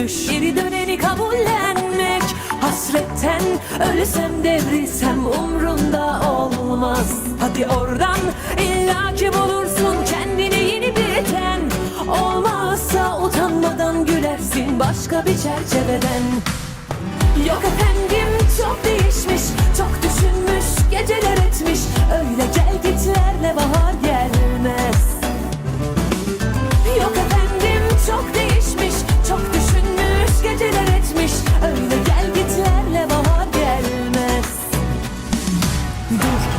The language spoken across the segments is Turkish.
görülmüş Geri döneni kabullenmek. Hasretten ölsem devrilsem umrunda olmaz. Hadi oradan illaki bulursun kendini yeni bir ten Olmazsa utanmadan gülersin başka bir çerçeveden. Yok efendim çok değişmiş Çok düşünmüş geceler etmiş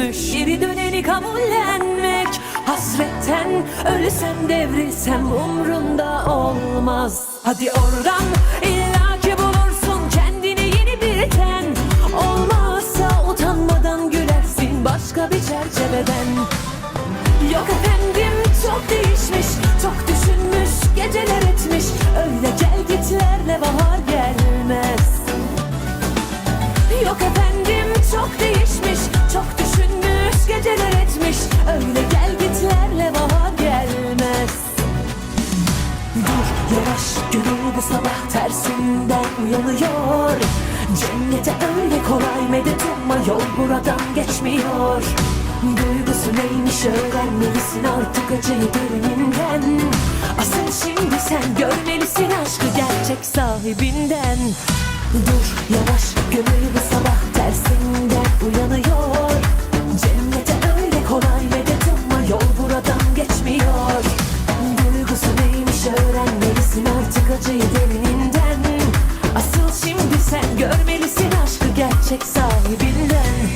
görülmüş Geri döneni kabullenmek Hasretten ölsem devrilsem umrunda olmaz. Hadi oradan illaki bulursun kendine yeni bir ten. Olmazsa utanmadan gülersin başka bir çerçeveden. Yok efendim çok değişmiş yavaş gönül bu sabah tersinden uyanıyor Cennete öyle kolay medet umma yol buradan geçmiyor. Duygusu neymiş öğrenmelisin artık acıyı derininden Asıl şimdi sen görmelisin aşkı gerçek sahibinden. Dur yavaş gönül bu sabah tersinden sahibinden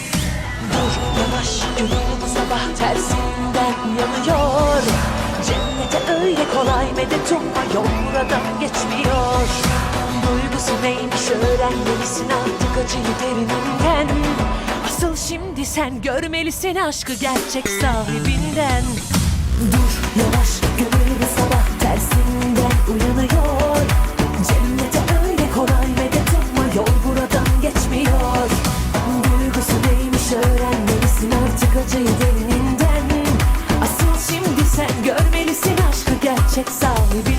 Dur yavaş gönül bu sabah tersinden uyanıyor Cennete öyle kolay medet umma yol buradan geçmiyor. Duygusu neymiş öğrenmelisin artık acıyı derininden Asıl şimdi sen görmelisin aşkı gerçek sahibinden. Dur yavaş gönül bu acıyı derininden Asıl şimdi sen görmelisin aşkı gerçek sahibinden